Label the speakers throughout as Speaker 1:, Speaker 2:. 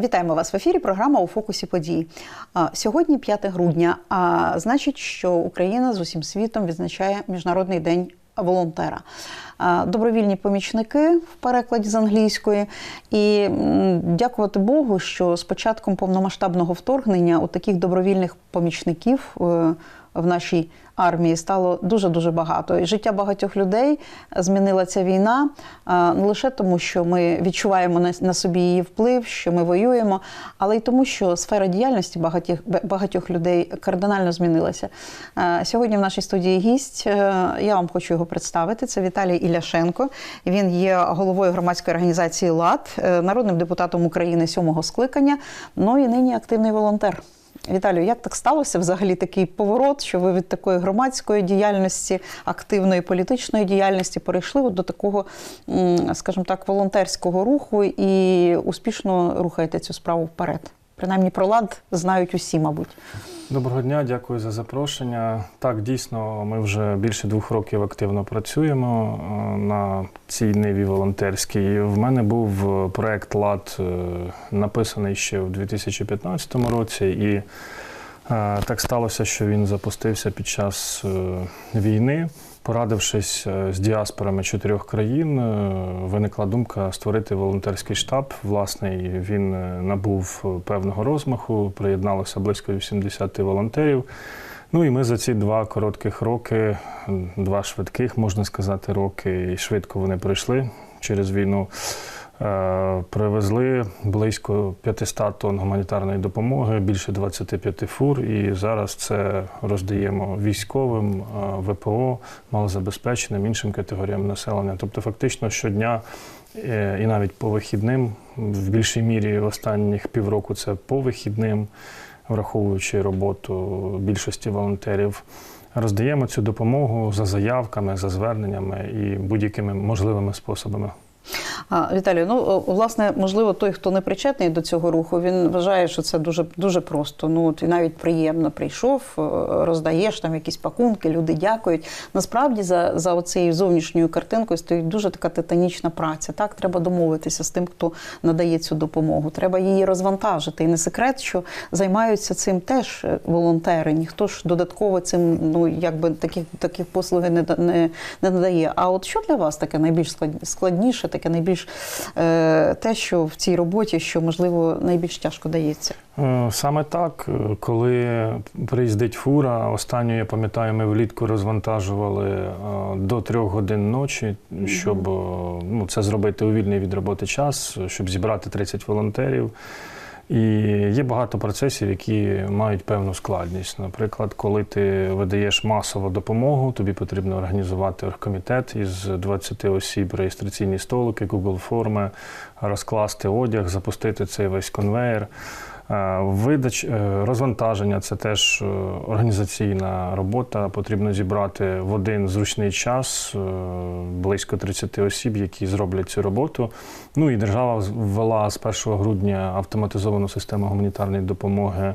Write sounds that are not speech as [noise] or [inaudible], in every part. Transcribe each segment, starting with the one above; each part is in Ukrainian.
Speaker 1: Вітаємо вас в ефірі. Програма у фокусі подій. Сьогодні 5 грудня. А значить, що Україна з усім світом відзначає Міжнародний день волонтера. Добровільні помічники в перекладі з англійської. І дякувати Богу, що з початком повномасштабного вторгнення у таких добровільних помічників е, в нашій армії стало дуже дуже багато. І життя багатьох людей змінила ця війна не лише тому, що ми відчуваємо на, собі її вплив, що ми воюємо, але й тому, що сфера діяльності багатьох, багатьох людей кардинально змінилася. Сьогодні в нашій студії гість. е, Я вам хочу його представити. Це Віталій Іляшенко. Він є головою громадської організації ЛАД, е, народним депутатом України сьомого скликання. Ну і нині активний волонтер. Віталію, як так сталося взагалі такий поворот, що ви від такої громадської діяльності, активної політичної діяльності перейшли до такого, скажімо так, волонтерського руху і успішно рухаєте цю справу вперед? Принаймні про лад знають усі, мабуть.
Speaker 2: Доброго дня, дякую за запрошення. Так, дійсно, ми вже більше двох років активно працюємо е, на цій ниві волонтерській. В мене був е, проект ЛАД е, написаний ще в 2015 році, і так сталося, що він запустився під час війни. Порадившись е, з діаспорами чотирьох країн, е, виникла думка створити волонтерський штаб. Власний він е, набув певного розмаху, приєдналося близько 80 волонтерів. Ну і ми за ці два коротких роки, два швидких, можна сказати, роки, і швидко вони пройшли через війну. Е, Привезли близько 500 тонн гуманітарної допомоги, більше 25 фур. І зараз це роздаємо військовим, е, ВПО, малозабезпеченим, іншим категоріям населення. Тобто, фактично щодня е, і навіть по вихідним, в більшій мірі останніх півроку це по вихідним, враховуючи роботу більшості волонтерів. Роздаємо цю допомогу за заявками, за зверненнями і будь-якими можливими способами.
Speaker 1: А, Віталію, ну власне, можливо, той, хто не причетний до цього руху, він вважає, що це дуже дуже просто. Ну от і навіть приємно прийшов, е, роздаєш там якісь пакунки, люди дякують. Насправді за, за оцією зовнішньою картинкою стоїть дуже така титанічна праця. Так, треба домовитися з тим, хто надає цю допомогу. Треба її розвантажити. І не секрет, що займаються цим теж е, волонтери. Ніхто ж додатково цим, ну якби таких таких послуги не, не, не надає. А от що для вас таке найбільш склад- складніше, таке найбільш е, те, що в цій роботі, що можливо найбільш тяжко дається?
Speaker 2: Е, Саме так, е, коли приїздить фура, останню, я пам'ятаю, ми влітку розвантажували до трьох годин ночі, щоб ну, це зробити у вільний від роботи час, щоб зібрати 30 волонтерів. І є багато процесів, які мають певну складність. Наприклад, коли ти видаєш масову допомогу, тобі потрібно організувати оргкомітет із 20 осіб, реєстраційні столики, Google форми, розкласти одяг, запустити цей весь конвейер. Е, Видач е, розвантаження це теж е, організаційна робота. Потрібно зібрати в один зручний час близько 30 осіб, які зроблять цю роботу. Ну і держава ввела з 1 грудня автоматизовану систему гуманітарної допомоги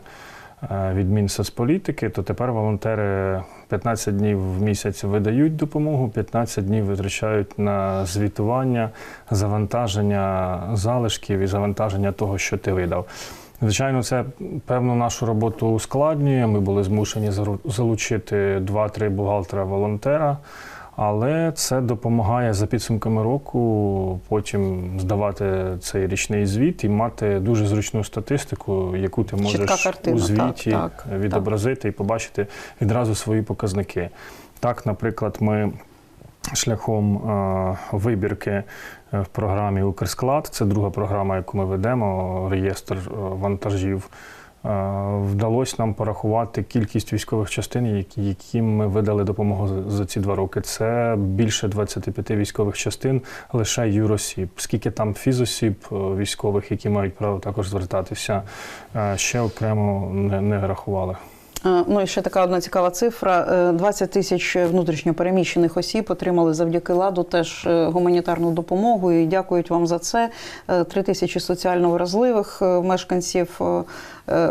Speaker 2: від Мінсоцполітики, то тепер волонтери 15 днів в місяць видають допомогу, 15 днів витрачають на звітування, завантаження залишків і завантаження того, що ти видав. Звичайно, це певно нашу роботу ускладнює. Ми були змушені залучити 2-3 бухгалтера-волонтера, але це допомагає за підсумками року потім здавати цей річний звіт і мати дуже зручну статистику, яку ти можеш
Speaker 1: картина,
Speaker 2: у звіті
Speaker 1: так,
Speaker 2: відобразити і побачити відразу свої показники. Так, наприклад, ми шляхом е, вибірки е, в програмі Укрсклад, це друга програма, яку ми ведемо, реєстр е, вантажів. Вдалося нам порахувати кількість військових частин, яким ми видали допомогу за- ці два роки. Це більше 25 військових частин лише юросіб. Скільки там фізосіб військових, які мають право також звертатися, ще окремо не, не рахували.
Speaker 1: Е, Ну і ще така одна цікава цифра: Е, 20 тисяч внутрішньопереміщених осіб отримали завдяки ладу теж е, гуманітарну допомогу. І дякують вам за це. 3 тисячі соціально вразливих е, мешканців е, е,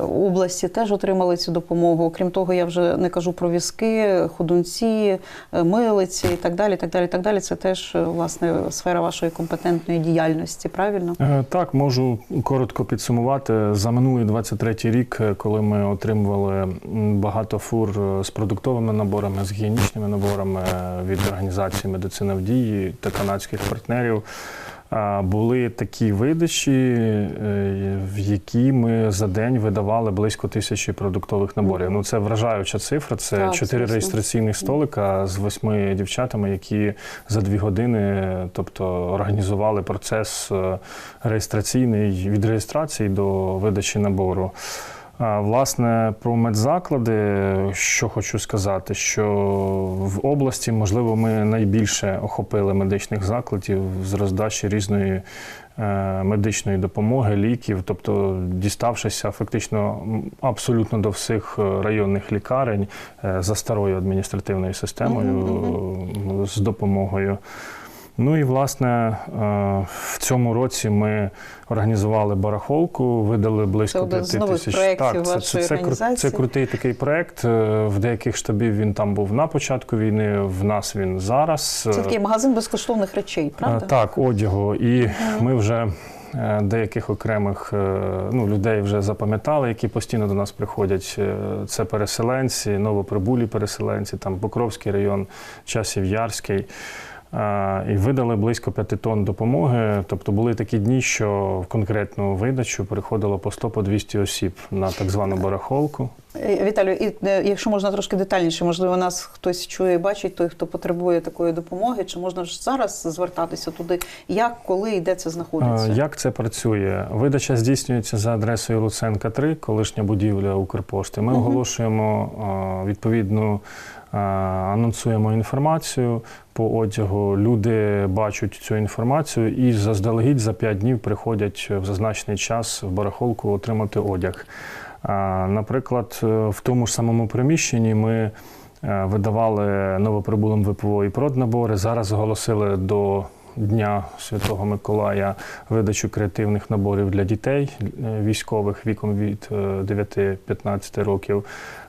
Speaker 1: області теж отримали цю допомогу. Окрім того, я вже не кажу про візки, ходунці, е, милиці і так далі. так далі, так далі. Це теж е, власне сфера вашої компетентної діяльності, правильно?
Speaker 2: Е, Так, можу коротко підсумувати. За минулий 23-й рік, е, коли ми отримували багато фур е, з продуктовими наборами, з гігієнічними наборами е, від організації Медицина в дії та канадських партнерів. Були такі видачі, е, в які ми за день видавали близько тисячі продуктових наборів. Ну це вражаюча цифра. Це чотири реєстраційних столика з восьми дівчатами, які за дві години, тобто організували процес е, реєстраційний від реєстрації до видачі набору. Власне, про медзаклади, що хочу сказати, що в області, можливо, ми найбільше охопили медичних закладів з роздачі різної е, медичної допомоги, ліків, тобто діставшися фактично абсолютно до всіх е, районних лікарень е, за старою адміністративною системою з допомогою. Ну і власне е, в цьому році ми організували барахолку, видали близько
Speaker 1: Це один з
Speaker 2: 5
Speaker 1: нових
Speaker 2: тисяч.
Speaker 1: проєктів
Speaker 2: це,
Speaker 1: вашої
Speaker 2: це, це, це крутий такий проєкт. Е, В деяких штабів він там був на початку війни, в нас він зараз.
Speaker 1: Це
Speaker 2: Е,
Speaker 1: такий магазин безкоштовних речей, правда?
Speaker 2: Так, одягу. І ми вже деяких окремих ну, людей вже запам'ятали, які постійно до нас приходять. Це переселенці, новоприбулі переселенці, там Покровський район, Часів Ярський. І видали близько 5 тонн допомоги. Тобто були такі дні, що в конкретну видачу приходило по 100 по 200 осіб на так звану барахолку.
Speaker 1: Е, Віталію, і е, якщо можна трошки детальніше, можливо, нас хтось чує і бачить, той, хто потребує такої допомоги, чи можна ж зараз звертатися туди? Як, коли і де це знаходиться?
Speaker 2: Е, Як це працює? Видача здійснюється за адресою Луценка 3, колишня будівля Укрпошти. Ми оголошуємо відповідну, анонсуємо інформацію по одягу. Люди бачать цю інформацію і заздалегідь за 5 днів приходять в зазначений час в барахолку отримати одяг. Наприклад, е, в тому ж самому приміщенні ми е, видавали новоприбулим ВПО і проднабори. Зараз оголосили до Дня Святого Миколая видачу креативних наборів для дітей е, військових віком від е, 9-15 років.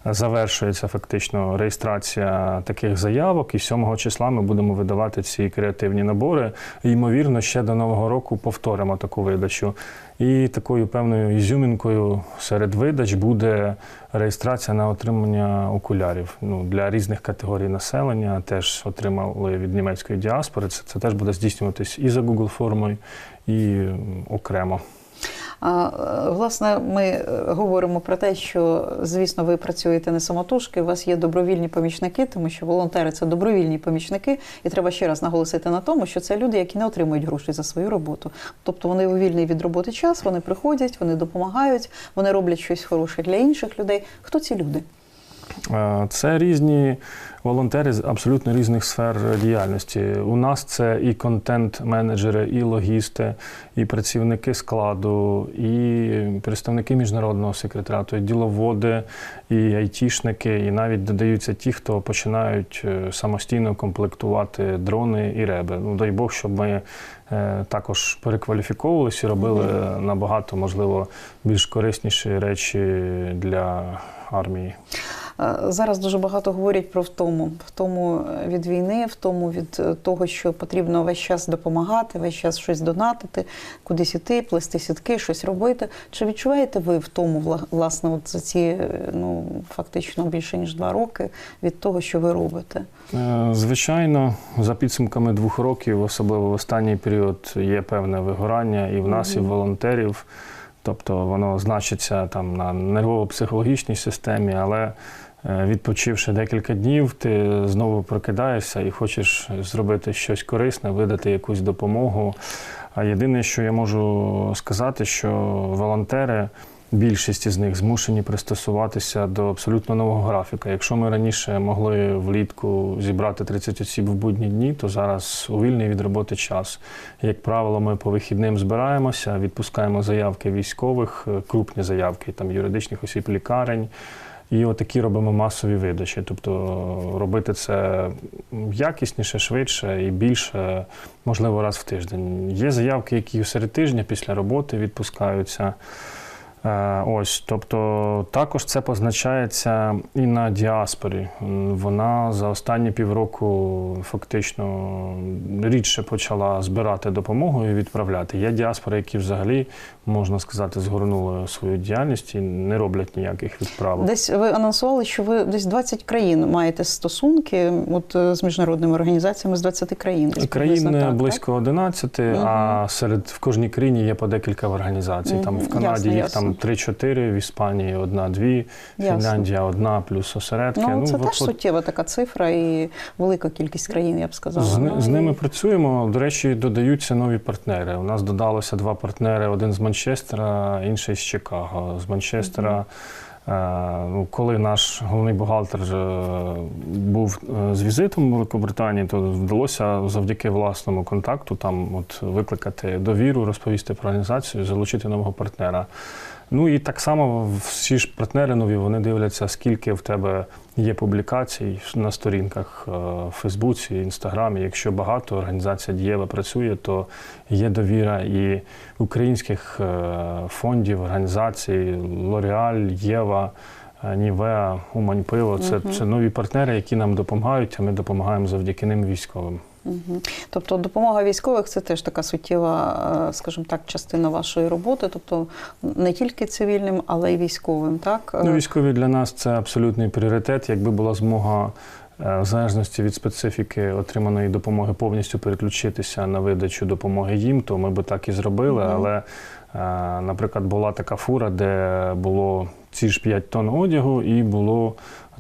Speaker 2: Завершується фактично реєстрація таких заявок, і 7 числа ми будемо видавати ці креативні набори. І, ймовірно, ще до Нового року повторимо таку видачу. І такою певною ізюмінкою серед видач буде реєстрація на отримання окулярів ну, для різних категорій населення. Теж отримали від німецької діаспори. Це, це теж буде здійснюватись і за Google формою, і окремо.
Speaker 1: Е, власне, ми е, говоримо про те, що, звісно, ви працюєте не самотужки, у вас є добровільні помічники, тому що волонтери це добровільні помічники, і треба ще раз наголосити на тому, що це люди, які не отримують грошей за свою роботу. Тобто вони у вільний від роботи час, вони приходять, вони допомагають, вони роблять щось хороше для інших людей. Хто ці люди?
Speaker 2: Е, Це різні волонтери з абсолютно різних сфер діяльності. У нас це і контент-менеджери, і логісти, і працівники складу, і представники міжнародного секретаріату, і діловоди, і айтішники, і навіть додаються ті, хто починають е, самостійно комплектувати дрони і реби. Ну дай Бог, щоб ми е, також перекваліфіковувалися і робили набагато, можливо, більш корисніші речі для армії.
Speaker 1: Е, Зараз дуже багато говорять про втому, втому від війни, втому від е, того, що потрібно весь час допомагати, весь час щось донатити, кудись іти, плести сітки, щось робити. Чи відчуваєте ви втому вла- власне от за ці е, ну фактично більше ніж два роки від того, що ви робите?
Speaker 2: Звичайно, за підсумками двох років, особливо в останній період, є певне вигорання і в нас, і в волонтерів. Тобто воно значиться там на нервово-психологічній системі, але е, відпочивши декілька днів, ти знову прокидаєшся і хочеш зробити щось корисне, видати якусь допомогу. А єдине, що я можу сказати, що волонтери. Більшість із них змушені пристосуватися до абсолютно нового графіка. Якщо ми раніше могли влітку зібрати 30 осіб в будні дні, то зараз у вільний від роботи час. Як правило, ми по вихідним збираємося, відпускаємо заявки військових, крупні заявки там юридичних осіб, лікарень. І отакі робимо масові видачі. Тобто робити це якісніше, швидше і більше, можливо, раз в тиждень. Є заявки, які серед тижня після роботи відпускаються. Е, Ось, тобто також це позначається і на діаспорі. Вона за останні півроку фактично рідше почала збирати допомогу і відправляти. Є діаспори, які взагалі, можна сказати, згорнули свою діяльність і не роблять ніяких відправок.
Speaker 1: Десь ви анонсували, що ви десь 20 країн маєте стосунки от, е, з міжнародними організаціями з 20 країн. Десь
Speaker 2: Країн
Speaker 1: так,
Speaker 2: близько 11, а серед в кожній країні є по декілька організацій. Там в Канаді
Speaker 1: Ясно,
Speaker 2: їх
Speaker 1: ясно.
Speaker 2: там 3-4, в Іспанії одна-дві, Фінляндія одна плюс осередки.
Speaker 1: Так? Ну, це теж
Speaker 2: виходить-
Speaker 1: суттєва така цифра і велика кількість країн, я б сказала.
Speaker 2: З,
Speaker 1: Ну,
Speaker 2: з
Speaker 1: і-
Speaker 2: ними працюємо. До речі, додаються нові партнери. У нас додалося два партнери: один з Манчестера, інший з Чикаго. З Манчестера. е, Ну, коли наш головний бухгалтер е, був е, з візитом у Великобританії, то вдалося завдяки власному контакту там от викликати довіру, розповісти про організацію, залучити нового партнера. Ну і так само всі ж партнери нові вони дивляться, скільки в тебе є публікацій на сторінках е, в Фейсбуці, Інстаграмі. Якщо багато організація дієва працює, то є довіра і українських е, фондів, організацій, Лореаль, Єва. е, Нівеа, Умань Пиво це, це нові партнери, які нам допомагають, а ми допомагаємо завдяки ним військовим.
Speaker 1: Мгм. Тобто допомога військових це теж така суттєва, е, скажімо так, частина вашої роботи. Тобто не тільки цивільним, але й військовим. Так
Speaker 2: Ну,
Speaker 1: Е,
Speaker 2: військові для нас це абсолютний пріоритет. Якби була змога е, в залежності від специфіки отриманої допомоги повністю переключитися на видачу допомоги їм, то ми би так і зробили.
Speaker 1: Мгм.
Speaker 2: Але, наприклад, була така фура, де було ці ж 5 тонн одягу і було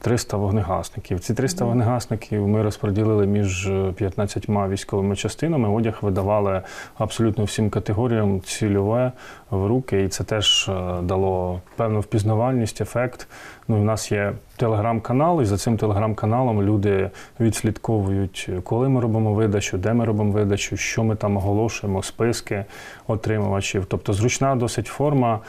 Speaker 2: 300 вогнегасників. Ці 300 вогнегасників ми розподілили між е, 15 військовими частинами. Одяг видавали абсолютно всім категоріям цільове в руки, і це теж е, дало певну впізнавальність, ефект. Ну, і в нас є телеграм-канал, і за цим телеграм-каналом люди відслідковують, коли ми робимо видачу, де ми робимо видачу, що ми там оголошуємо, списки отримувачів. Тобто зручна досить форма е,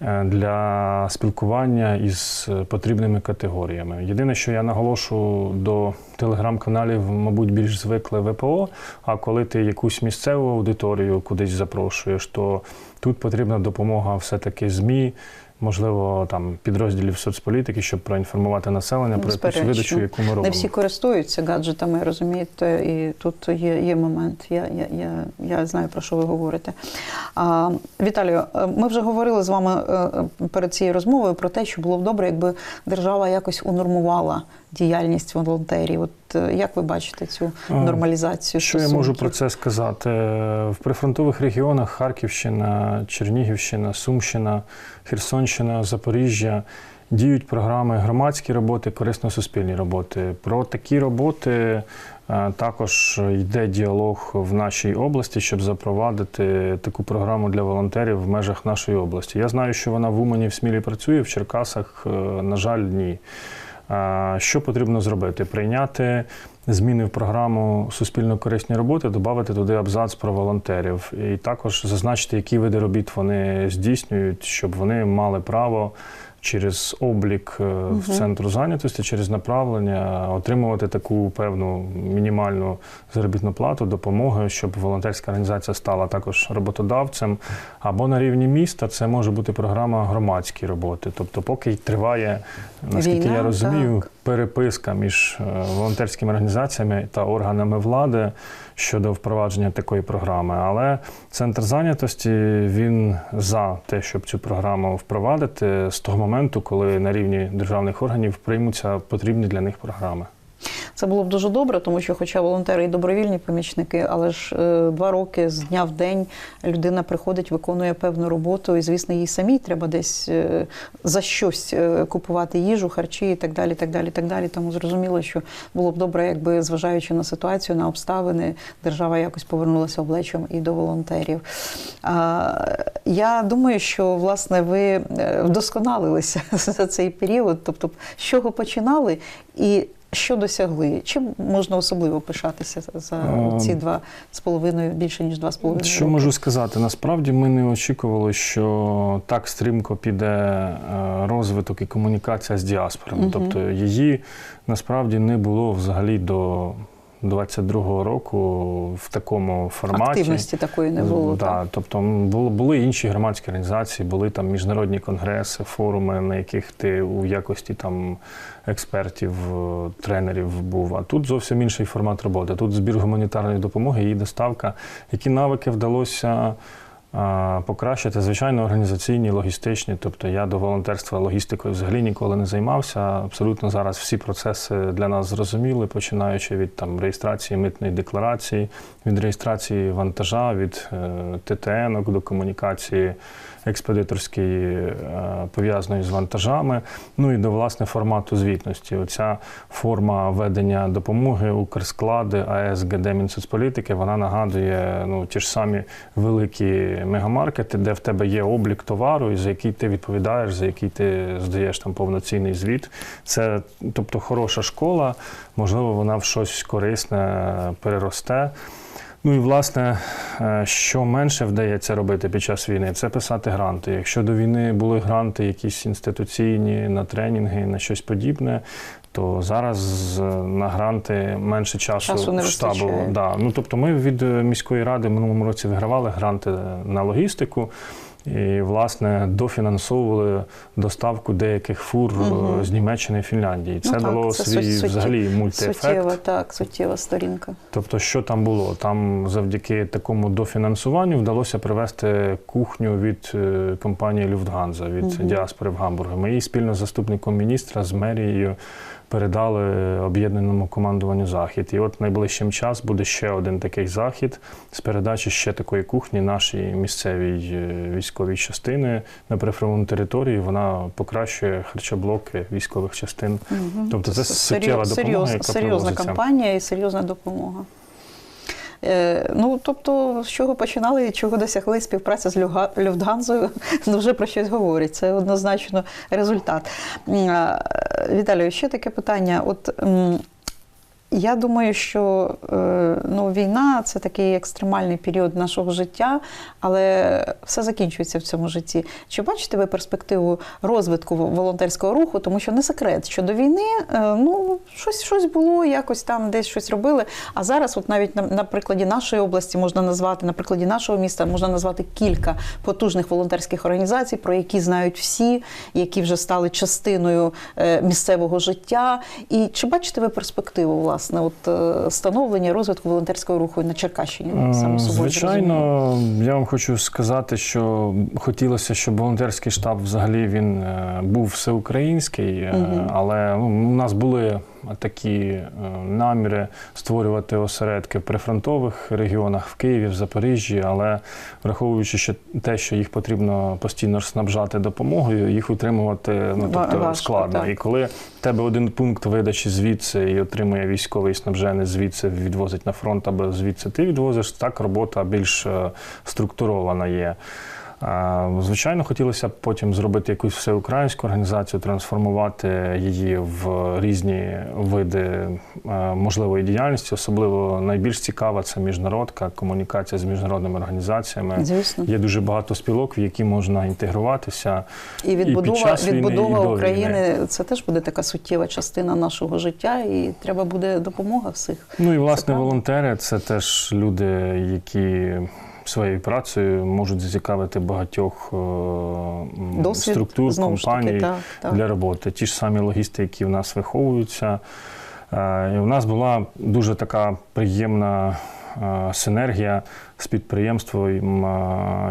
Speaker 2: для спілкування із е, потрібними категоріями. Єдине, що я наголошу до телеграм-каналів, мабуть, більш звикли ВПО. А коли ти якусь місцеву аудиторію кудись запрошуєш, то тут потрібна допомога все-таки ЗМІ. Можливо, там підрозділів соцполітики, щоб проінформувати населення про якусь видачу, яку ми робимо.
Speaker 1: Не всі користуються гаджетами, розумієте, і тут є, є момент. Я, я, я, я знаю, про що ви говорите. А, Віталію, е, ми вже говорили з вами е, перед цією розмовою про те, що було б добре, якби держава якось унормувала діяльність волонтерів. От е, як ви бачите цю нормалізацію?
Speaker 2: Що я можу про це сказати? В прифронтових регіонах Харківщина, Чернігівщина, Сумщина, Херсонщина, Запоріжжя діють програми громадські роботи, корисно-суспільні роботи. Про такі роботи е, також йде діалог в нашій області, щоб запровадити таку програму для волонтерів в межах нашої області. Я знаю, що вона в Умані в Смілі працює, в Черкасах, е, на жаль, ні. Що потрібно зробити? Прийняти зміни в програму суспільно корисні роботи, додати туди абзац про волонтерів, і також зазначити, які види робіт вони здійснюють, щоб вони мали право. Через облік угу. в центру зайнятості, через направлення отримувати таку певну мінімальну заробітну плату, допомоги, щоб волонтерська організація стала також роботодавцем. Або на рівні міста це може бути програма громадської роботи. Тобто, поки триває, наскільки
Speaker 1: Війна,
Speaker 2: я розумію,
Speaker 1: так.
Speaker 2: Переписка між е, волонтерськими організаціями та органами влади щодо впровадження такої програми. Але центр зайнятості він за те, щоб цю програму впровадити з того моменту, коли на рівні державних органів приймуться потрібні для них програми.
Speaker 1: Це було б дуже добре, тому що, хоча волонтери і добровільні помічники, але ж е, два роки з дня в день людина приходить, виконує певну роботу, і звісно, їй самій треба десь е, за щось е, купувати їжу, харчі і так далі. так далі, так далі. Тому зрозуміло, що було б добре, якби зважаючи на ситуацію, на обставини, держава якось повернулася обличчям і до волонтерів. Я думаю, що власне ви вдосконалилися [laughs] за цей період, тобто з чого починали і. Що досягли? Чим можна особливо пишатися за
Speaker 2: Ем,
Speaker 1: ці два з половиною, більше ніж два з половиною?
Speaker 2: Що
Speaker 1: роки?
Speaker 2: можу сказати? Насправді ми не очікували, що так стрімко піде е, розвиток і комунікація з діаспорами.
Speaker 1: угу.
Speaker 2: Тобто її насправді не було взагалі до, 22-го року в такому форматі.
Speaker 1: Активності такої не було.
Speaker 2: Да,
Speaker 1: так?
Speaker 2: тобто були інші громадські організації, були там міжнародні конгреси, форуми, на яких ти у якості там експертів, е, тренерів був. А тут зовсім інший формат роботи. Тут збір гуманітарної допомоги, її доставка. Які навики вдалося покращити? Звичайно, організаційні, логістичні. Тобто я до волонтерства логістикою взагалі ніколи не займався. Абсолютно зараз всі процеси для нас зрозуміли, починаючи від там реєстрації митної декларації, від реєстрації вантажа, від е, ТТН до комунікації експедиторської, е, пов'язаної з вантажами, ну і до власне формату звітності. Оця форма ведення допомоги Укрсклади, АЕС, ГД Мінсоцполітики, вона нагадує ну, ті ж самі великі мегамаркети, де в тебе є облік товару, і за який ти відповідаєш, за який ти здаєш там повноцінний звіт. Це, тобто, хороша школа, можливо, вона в щось корисне переросте. Ну і власне, е, що менше вдається робити під час війни, це писати гранти. Якщо до війни були гранти, якісь інституційні на тренінги, на щось подібне, то зараз е, на гранти менше часу,
Speaker 1: Часу не
Speaker 2: штабу. Да. Ну тобто, ми від е, міської ради минулому році вигравали гранти на логістику. І, власне, дофінансовували доставку деяких фур
Speaker 1: Мгм.
Speaker 2: з Німеччини і Фінляндії. Це
Speaker 1: Ну, так,
Speaker 2: дало
Speaker 1: це
Speaker 2: свій
Speaker 1: суттє-
Speaker 2: взагалі мультиефект.
Speaker 1: Суттєва, так, суттєва сторінка.
Speaker 2: Тобто, що там було? Там завдяки такому дофінансуванню вдалося привезти кухню від е, компанії Люфтганза, від
Speaker 1: Мгм.
Speaker 2: діаспори в Гамбургу. Ми її спільно з заступником міністра з мерією передали об'єднаному командуванню захід. І от найближчим час буде ще один такий захід з передачі ще такої кухні нашій місцевій е, військовій частини на прифронтовій території. Вона покращує харчоблоки військових частин.
Speaker 1: Угу.
Speaker 2: Тобто це суттєва допомога,
Speaker 1: серйоз-
Speaker 2: яка
Speaker 1: серйозна кампанія і серйозна допомога. Е, ну, тобто, з чого починали і чого досягли співпраця з Люфтганзою, [laughs] ну, вже про щось говорить. Це однозначно результат. Віталію, ще таке питання. От я думаю, що е, ну, війна це такий екстремальний період нашого життя, але все закінчується в цьому житті. Чи бачите ви перспективу розвитку волонтерського руху? Тому що не секрет, що до війни е, ну, щось, щось було, якось там десь щось робили. А зараз, от навіть на, на прикладі нашої області можна назвати, на прикладі нашого міста можна назвати кілька потужних волонтерських організацій, про які знають всі, які вже стали частиною е, місцевого життя. І чи бачите ви перспективу, власне, от е, становлення розвитку волонтерського руху на Черкащині? Саме собою.
Speaker 2: Звичайно, я вам хочу сказати, що хотілося, щоб волонтерський штаб взагалі він е, був всеукраїнський,
Speaker 1: угу.
Speaker 2: Але ну, у нас були такі е, наміри створювати осередки в прифронтових регіонах в Києві, в Запоріжжі, але враховуючи ще те, що їх потрібно постійно снабжати допомогою, їх утримувати ну, тобто,
Speaker 1: важко,
Speaker 2: складно.
Speaker 1: так.
Speaker 2: І коли в тебе один пункт видачі звідси і отримує військовий снабжений звідси відвозить на фронт, або звідси ти відвозиш, так робота більш е, структурована є. Звичайно, хотілося б потім зробити якусь всеукраїнську організацію, трансформувати її в різні види можливої діяльності. Особливо найбільш цікава це міжнародка, комунікація з міжнародними організаціями.
Speaker 1: Звісно.
Speaker 2: Є дуже багато спілок, в які можна інтегруватися.
Speaker 1: І відбудова,
Speaker 2: під час війни,
Speaker 1: відбудова
Speaker 2: і до
Speaker 1: України це теж буде така суттєва частина нашого життя, і треба буде допомога всіх.
Speaker 2: Ну і власне волонтери це теж люди, які своєю працею можуть зацікавити багатьох е,
Speaker 1: Досвід
Speaker 2: структур,
Speaker 1: знову ж таки,
Speaker 2: компаній
Speaker 1: так, так.
Speaker 2: для роботи. Ті ж самі логісти, які в нас виховуються. Е, І у нас була дуже така приємна е, синергія з підприємством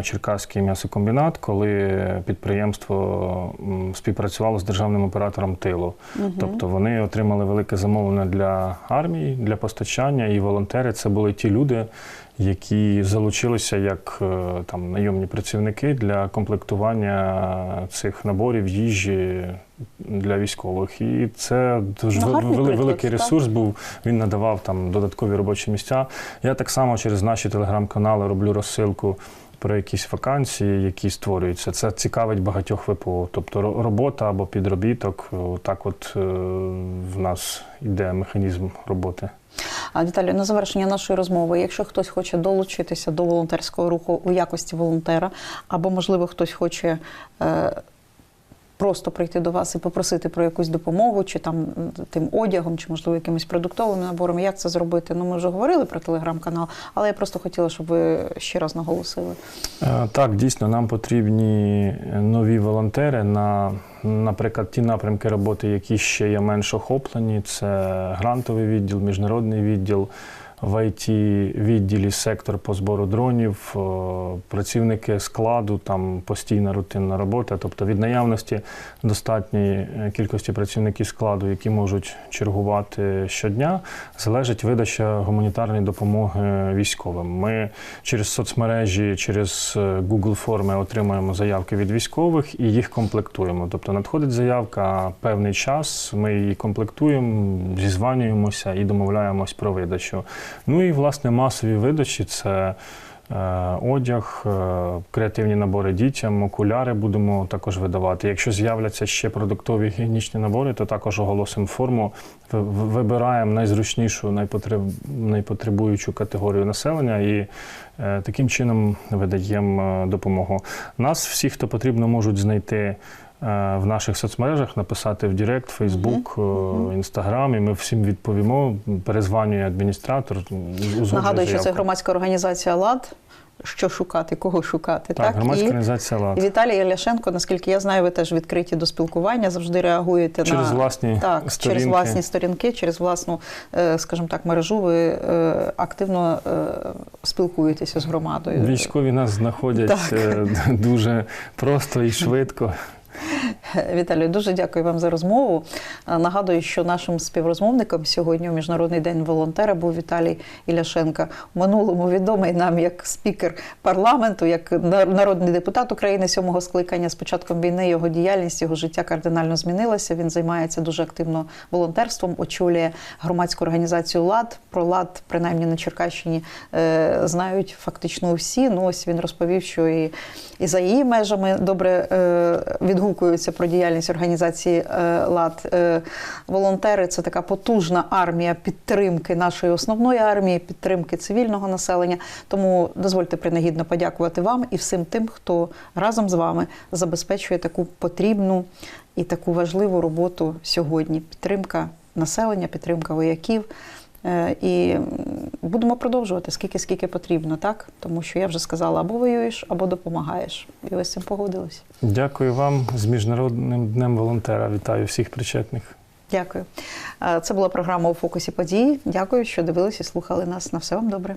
Speaker 2: Черкаський м'ясокомбінат, коли підприємство співпрацювало з державним оператором тилу.
Speaker 1: Мгм.
Speaker 2: Тобто вони отримали велике замовлення для армії, для постачання, і волонтери це були ті люди, які залучилися як е, там найомні працівники для комплектування цих наборів їжі для військових. І це дуже
Speaker 1: Ну,
Speaker 2: вели- великий ресурс був. Він надавав там додаткові робочі місця. Я так само через наші телеграм-канали роблю розсилку. Про якісь вакансії, які створюються, це цікавить багатьох ВПО. Тобто робота або підробіток, так от е, в нас йде механізм роботи.
Speaker 1: Віталію, на завершення нашої розмови, якщо хтось хоче долучитися до волонтерського руху у якості волонтера, або можливо хтось хоче е, просто прийти до вас і попросити про якусь допомогу, чи там тим одягом, чи можливо якимись продуктовими наборами. Як це зробити? Ну, ми вже говорили про телеграм-канал, але я просто хотіла, щоб ви ще раз наголосили.
Speaker 2: Е, Так, дійсно, нам потрібні нові волонтери на, наприклад, ті напрямки роботи, які ще є менш охоплені. Це грантовий відділ, міжнародний відділ. В it відділі сектор по збору дронів, працівники складу, там постійна рутинна робота. Тобто від наявності достатньої е, кількості працівників складу, які можуть чергувати щодня, залежить видача гуманітарної допомоги військовим. Ми через соцмережі, через е, Google форми отримуємо заявки від військових і їх комплектуємо. Тобто надходить заявка певний час, ми її комплектуємо, зізванюємося і домовляємось про видачу. Ну і власне масові видачі це. е, Одяг, е, креативні набори дітям, окуляри будемо також видавати. Якщо з'являться ще продуктові гігієнічні набори, то також оголосимо форму. Ви- ви- Вибираємо найзручнішу, найпотреб... найпотребуючу категорію населення і е, таким чином видаємо допомогу. Нас всі, хто потрібно, можуть знайти в наших соцмережах, написати в Директ, Фейсбук, Інстаграм, і ми всім відповімо. Перезванює адміністратор.
Speaker 1: Нагадую, що це громадська організація ЛАД. Що шукати, кого шукати,
Speaker 2: Так,
Speaker 1: так?
Speaker 2: громадська
Speaker 1: І-
Speaker 2: організація «Лад».
Speaker 1: І Віталій Яляшенко, наскільки я знаю, ви теж відкриті до спілкування, завжди реагуєте
Speaker 2: Через
Speaker 1: на
Speaker 2: власні
Speaker 1: так,
Speaker 2: сторінки.
Speaker 1: через власні сторінки, через власну, е, скажімо так, мережу. Ви е, активно е, спілкуєтеся з громадою.
Speaker 2: Військові нас знаходять
Speaker 1: Так.
Speaker 2: е, [laughs] дуже просто і швидко.
Speaker 1: Віталію, дуже дякую вам за розмову. Нагадую, що нашим співрозмовником сьогодні у Міжнародний день волонтера був Віталій Іляшенко. В минулому відомий нам як спікер парламенту, як нар- народний депутат України сьомого скликання. З початком війни його діяльність, його життя кардинально змінилося. Він займається дуже активно волонтерством, очолює громадську організацію ЛАД. Про ЛАД, принаймні на Черкащині, е, знають фактично всі. Ну ось він розповів, що і, і за її межами добре е, відгукуються про діяльність організації е, ЛАД. Е, волонтери це така потужна армія підтримки нашої основної армії, підтримки цивільного населення. Тому дозвольте принагідно подякувати вам і всім тим, хто разом з вами забезпечує таку потрібну і таку важливу роботу сьогодні. Підтримка населення, підтримка вояків. Е, І будемо продовжувати скільки скільки потрібно, так? Тому що я вже сказала, або воюєш, або допомагаєш. І ви з цим погодились.
Speaker 2: Дякую вам з Міжнародним днем волонтера. Вітаю всіх причетних.
Speaker 1: Дякую. Е, Це була програма у фокусі події. Дякую, що дивилися і слухали нас. На все вам добре.